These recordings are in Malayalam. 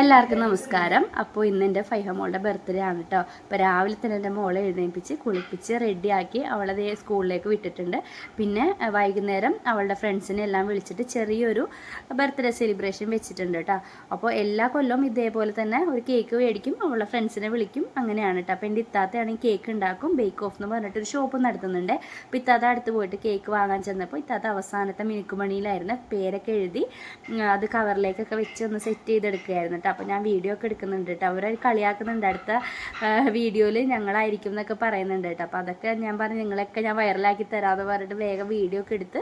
എല്ലാവർക്കും നമസ്കാരം. അപ്പോൾ ഇന്ന് എന്റെ ഫൈഹ മോളുടെ ബർത്ത്ഡേ ആണ് കേട്ടോ അപ്പോൾ രാവിലെ തന്നെ എന്റെ മോളെ എഴുന്നേൽപ്പിച്ച് കുളിപ്പിച്ച് റെഡിയാക്കി അവളത് സ്കൂളിലേക്ക് വിട്ടിട്ടുണ്ട്. പിന്നെ വൈകുന്നേരം അവളുടെ ഫ്രണ്ട്സിനെ എല്ലാം വിളിച്ചിട്ട് ചെറിയൊരു ബർത്ത്ഡേ സെലിബ്രേഷൻ വെച്ചിട്ടുണ്ട് കേട്ടോ അപ്പോൾ എല്ലാ കൊല്ലവും ഇതേപോലെ തന്നെ ഒരു കേക്ക് മേടിക്കും അവളുടെ ഫ്രണ്ട്സിനെ വിളിക്കും. അങ്ങനെയാണ് കേട്ടോ അപ്പോൾ എന്റെ ഇത്താത്തയാണെങ്കിൽ കേക്ക് ഉണ്ടാക്കും. ബേക്ക് ഓഫ് എന്ന് പറഞ്ഞിട്ട് ഒരു ഷോപ്പ് നടത്തുന്നുണ്ട്. അപ്പോൾ ഇത്താത്ത അടുത്ത് പോയിട്ട് കേക്ക് വാങ്ങാൻ ചെന്നപ്പോൾ ഇത്താത്ത അവസാനത്തെ മിനുക്കുമണിയിലായിരുന്നു പേരൊക്കെ എഴുതി അത് കവറിലേക്കൊക്കെ വെച്ച് ഒന്ന് സെറ്റ് ചെയ്തെടുക്കുകയായിരുന്നു കേട്ടോ അപ്പോൾ ഞാൻ വീഡിയോ ഒക്കെ എടുക്കുന്നുണ്ട് കേട്ടോ. അവരെ കളിയാക്കുന്നുണ്ട്. അടുത്ത വീഡിയോയിൽ ഞങ്ങളായിരിക്കും എന്നൊക്കെ പറയുന്നുണ്ട് കേട്ടോ. അപ്പോൾ അതൊക്കെ ഞാൻ പറഞ്ഞു നിങ്ങളൊക്കെ ഞാൻ വൈറലാക്കി തരാമെന്ന് പറഞ്ഞിട്ട് വേഗം വീഡിയോ ഒക്കെ എടുത്ത്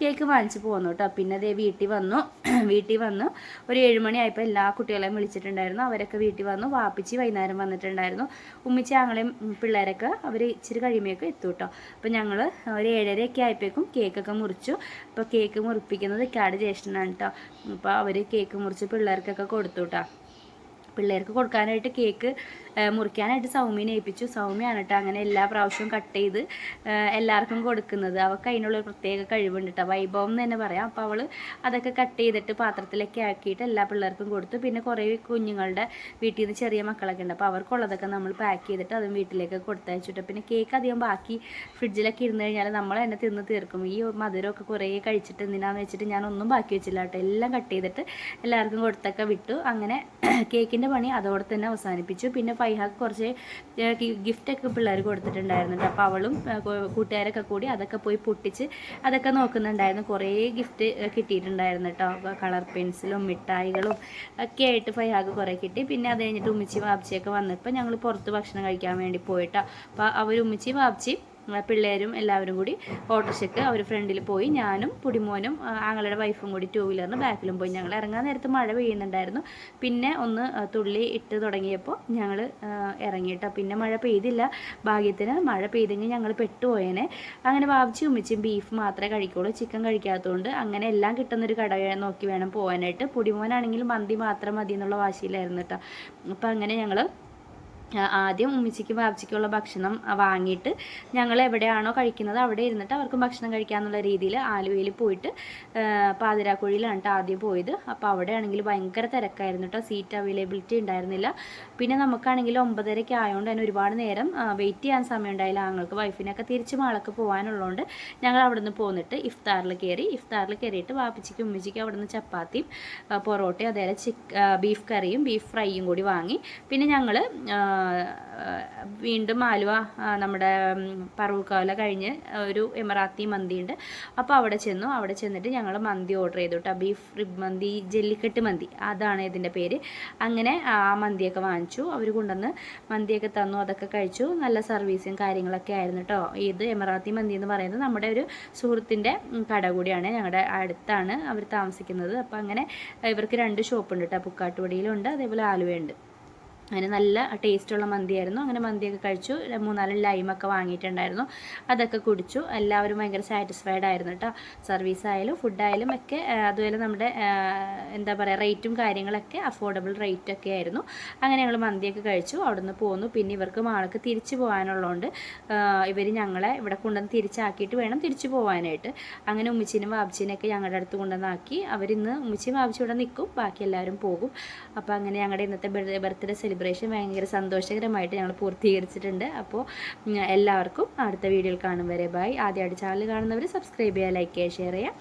കേക്ക് വാങ്ങിച്ച് പോന്നു കേട്ടോ. പിന്നെ അതേ വീട്ടിൽ വന്നു. വീട്ടിൽ വന്നു. ഒരു ഏഴുമണിയായപ്പോൾ എല്ലാ കുട്ടികളെയും വിളിച്ചിട്ടുണ്ടായിരുന്നു. അവരൊക്കെ വീട്ടിൽ വന്നു. വാപ്പിച്ച് വൈകുന്നേരം വന്നിട്ടുണ്ടായിരുന്നു. ഉമ്മിച്ച ആങ്ങളെയും പിള്ളേരൊക്കെ അവർ ഇച്ചിരി കഴിയുമ്പോഴേക്കും എത്തും കേട്ടോ. അപ്പോൾ ഞങ്ങൾ ഒരു ഏഴരയൊക്കെ ആയപ്പോഴേക്കും കേക്കൊക്കെ മുറിച്ചു. അപ്പോൾ കേക്ക് മുറിപ്പിക്കുന്നത് കാട് ജ്യേഷ്ഠനാണ് കേട്ടോ. അപ്പോൾ അവർ കേക്ക് മുറിച്ച് പിള്ളേർക്കൊക്കെ കൊടുത്തു കേട്ടോ. പിള്ളേർക്ക് കൊടുക്കാനായിട്ട് കേക്ക് മുറിക്കാനായിട്ട് സൗമ്യനെ ഏൽപ്പിച്ചു. സൗമ്യാണ് കേട്ടോ അങ്ങനെ എല്ലാ പ്രാവശ്യവും കട്ട് ചെയ്ത് എല്ലാവർക്കും കൊടുക്കുന്നത്. അവൾക്ക് അതിനുള്ള ഒരു പ്രത്യേക കഴിവുണ്ട് കേട്ടോ വൈഭവം എന്ന് തന്നെ പറയാം. അപ്പോൾ അവൾ അതൊക്കെ കട്ട് ചെയ്തിട്ട് പാത്രത്തിലൊക്കെ ആക്കിയിട്ട് എല്ലാ പിള്ളേർക്കും കൊടുത്തു. പിന്നെ കുറേ കുഞ്ഞുങ്ങളുടെ വീട്ടിൽ നിന്ന് ചെറിയ മക്കളൊക്കെ ഉണ്ട്. അപ്പോൾ അവർക്കുള്ളതൊക്കെ നമ്മൾ പാക്ക് ചെയ്തിട്ട് അതും വീട്ടിലേക്ക് കൊടുത്തയച്ചിട്ട് പിന്നെ കേക്ക് അധികം ബാക്കി ഫ്രിഡ്ജിലൊക്കെ ഇരുന്ന് കഴിഞ്ഞാൽ നമ്മൾ തന്നെ തിന്ന് തീർക്കും. ഈ മധുരമൊക്കെ കുറേ കഴിച്ചിട്ട് എന്തിനാന്ന് വെച്ചിട്ട് ഞാൻ ഒന്നും ബാക്കി വെച്ചില്ല കേട്ടോ എല്ലാം കട്ട് ചെയ്തിട്ട് എല്ലാവർക്കും കൊടുത്തൊക്കെ വിട്ടു. അങ്ങനെ കേക്കിന്റെ പണി അതോടെ തന്നെ അവസാനിപ്പിച്ചു. പിന്നെ ഫൈഹാക്ക് കുറച്ച് ഗിഫ്റ്റൊക്കെ പിള്ളേർ കൊടുത്തിട്ടുണ്ടായിരുന്നു. അപ്പോൾ അവളും കൂട്ടുകാരൊക്കെ കൂടി അതൊക്കെ പോയി പൊട്ടിച്ച് അതൊക്കെ നോക്കുന്നുണ്ടായിരുന്നു. കുറേ ഗിഫ്റ്റ് കിട്ടിയിട്ടുണ്ടായിരുന്നു കേട്ടോ കളർ പെൻസിലും മിഠായികളും ഒക്കെ ആയിട്ട് പൈഹാക്ക് കുറേ കിട്ടി. പിന്നെ അത് കഴിഞ്ഞിട്ട് ഉമ്മിച്ചി വാപ്ചിയൊക്കെ വന്നപ്പോൾ ഞങ്ങൾ പുറത്ത് ഭക്ഷണം കഴിക്കാൻ വേണ്ടി പോയിട്ടോ. അപ്പോൾ അവർ ഉമ്മിച്ചി വാപ്ച്ചി ആ, പിള്ളേരും എല്ലാവരും കൂടി ഓട്ടോറിക്ഷയ്ക്ക് അവർ ഫ്രണ്ടിൽ പോയി. ഞാനും പുടിമോനും ആങ്ങളുടെ വൈഫും കൂടി ടൂ വീലറിന് ബാക്കിലും പോയി. ഞങ്ങൾ ഇറങ്ങാൻ നേരത്ത് മഴ പെയ്യുന്നുണ്ടായിരുന്നു. പിന്നെ ഒന്ന് തുള്ളി ഇട്ട് തുടങ്ങിയപ്പോൾ ഞങ്ങൾ ഇറങ്ങിയിട്ടോ പിന്നെ മഴ പെയ്തില്ല. ഭാഗ്യത്തിന് മഴ പെയ്തെങ്കിൽ ഞങ്ങൾ പെട്ടുപോയേനെ. അങ്ങനെ വാവിച്ചും ഉമ്മിച്ചും ബീഫ് മാത്രമേ കഴിക്കുള്ളൂ. ചിക്കൻ കഴിക്കാത്തതുകൊണ്ട് അങ്ങനെ എല്ലാം കിട്ടുന്നൊരു കട നോക്കി വേണം പോകാനായിട്ട് പുടിമോനാണെങ്കിൽ മന്തി മാത്രം മതി എന്നുള്ള വാശിയിലായിരുന്നു കേട്ടോ അപ്പോൾ അങ്ങനെ ഞങ്ങൾ ആദ്യം ഉമ്മിച്ചിക്ക് ബാബിച്ചിക്കുള്ള ഭക്ഷണം വാങ്ങിയിട്ട് ഞങ്ങൾ എവിടെയാണോ കഴിക്കുന്നത് അവിടെ ഇരുന്നിട്ട് അവർക്ക് ഭക്ഷണം കഴിക്കാമെന്നുള്ള രീതിയിൽ ആലുവയിൽ പോയിട്ട് പാതിരാക്കുഴിയിലാണ് കേട്ടോ ആദ്യം പോയത്. അപ്പോൾ അവിടെ ആണെങ്കിൽ ഭയങ്കര തിരക്കായിരുന്നു കേട്ടോ സീറ്റ് അവൈലബിലിറ്റി ഉണ്ടായിരുന്നില്ല. പിന്നെ നമുക്കാണെങ്കിൽ ഒമ്പതരയ്ക്ക് ആയതുകൊണ്ട് തന്നെ ഒരുപാട് നേരം വെയിറ്റ് ചെയ്യാൻ സമയം ഉണ്ടായില്ല ആങ്ങൾക്ക് വൈഫിനൊക്കെ തിരിച്ച് മാളൊക്കെ പോകാനുള്ളതുകൊണ്ട് ഞങ്ങൾ അവിടെ നിന്ന് പോന്നിട്ട് ഇഫ്താറിൽ കയറി ഇഫ്താറിൽ കയറിയിട്ട് വാപ്പിച്ചിക്കും ഉമ്മിച്ചിക്കും അവിടെ നിന്ന് ചപ്പാത്തിയും പൊറോട്ടയും അതേപോലെ ചിക്ക് ബീഫ് കറിയും ബീഫ് ഫ്രൈയും കൂടി വാങ്ങി. പിന്നെ ഞങ്ങൾ വീണ്ടും ആലുവ നമ്മുടെ പറവൂക്കാല കഴിഞ്ഞ് ഒരു എമറാത്തി മന്തി ഉണ്ട് അപ്പോൾ അവിടെ ചെന്നു. അവിടെ ചെന്നിട്ട് ഞങ്ങൾ മന്തി ഓർഡർ ചെയ്തു കേട്ടോ ബീഫ് റിബ് മന്തി ജെല്ലിക്കെട്ട് മന്തി. അതാണ് ഇതിന്റെ പേര്. അങ്ങനെ ആ മന്തിയൊക്കെ വാങ്ങിച്ചു. അവർ കൊണ്ടുവന്ന് മന്തിയൊക്കെ തന്നു. അതൊക്കെ കഴിച്ചു. നല്ല സർവീസും കാര്യങ്ങളൊക്കെ ആയിരുന്നു കേട്ടോ ഇത് എമറാത്തി മന്തി എന്ന് പറയുന്നത് നമ്മുടെ ഒരു സുഹൃത്തിന്റെ കട കൂടിയാണ്. ഞങ്ങളുടെ അടുത്താണ് അവർ താമസിക്കുന്നത്. അപ്പോൾ അങ്ങനെ ഇവർക്ക് രണ്ട് ഷോപ്പുണ്ട് കേട്ടോ പുക്കാട്ടുപടിയിലുണ്ട്. അതേപോലെ ആലുവയുണ്ട്. അങ്ങനെ നല്ല ടേസ്റ്റുള്ള മന്തിയായിരുന്നു. അങ്ങനെ മന്തിയൊക്കെ കഴിച്ചു. മൂന്നാൽ ലൈമൊക്കെ വാങ്ങിയിട്ടുണ്ടായിരുന്നു. അതൊക്കെ കുടിച്ചു. എല്ലാവരും ഭയങ്കര സാറ്റിസ്ഫൈഡ് ആയിരുന്നു കേട്ടോ സർവീസ് ആയാലും ഫുഡായാലും ഒക്കെ അതുപോലെ നമ്മുടെ എന്താ പറയുക റേറ്റും കാര്യങ്ങളൊക്കെ അഫോർഡബിൾ റേറ്റ് ഒക്കെ ആയിരുന്നു. അങ്ങനെ ഞങ്ങൾ മന്തിയൊക്കെ കഴിച്ചു. അവിടുന്ന് പോന്നു. പിന്നെ ഇവർക്ക് മാളൊക്കെ തിരിച്ചു പോകാനുള്ളതുകൊണ്ട് ഇവർ ഞങ്ങളെ ഇവിടെ കൊണ്ടുവന്ന് തിരിച്ചാക്കിയിട്ട് വേണം തിരിച്ചു പോകാനായിട്ട്. അങ്ങനെ ഉമ്മച്ചിനും വാബ്ച്ചിനെയൊക്കെ ഞങ്ങളുടെ അടുത്ത് കൊണ്ടുവന്നാക്കി. അവരിന്ന് ഉമ്മച്ചിയും വാബ്ച്ചി ഇവിടെ നിൽക്കും ബാക്കി എല്ലാവരും പോകും. അപ്പോൾ അങ്ങനെ ഞങ്ങളുടെ ഇന്നത്തെ ബർത്ത്ഡേ സെലിബ്രേഷൻ ഭയങ്കര സന്തോഷകരമായിട്ട് ഞങ്ങൾ പൂർത്തീകരിച്ചിട്ടുണ്ട്. അപ്പോൾ എല്ലാവർക്കും അടുത്ത വീഡിയോയിൽ കാണും വരെ. ബൈ ആദ്യമായിട്ട് ചാനൽ കാണുന്നവർ സബ്സ്ക്രൈബ് ചെയ്യുക ലൈക്ക് ചെയ്യുക ഷെയർ ചെയ്യുക.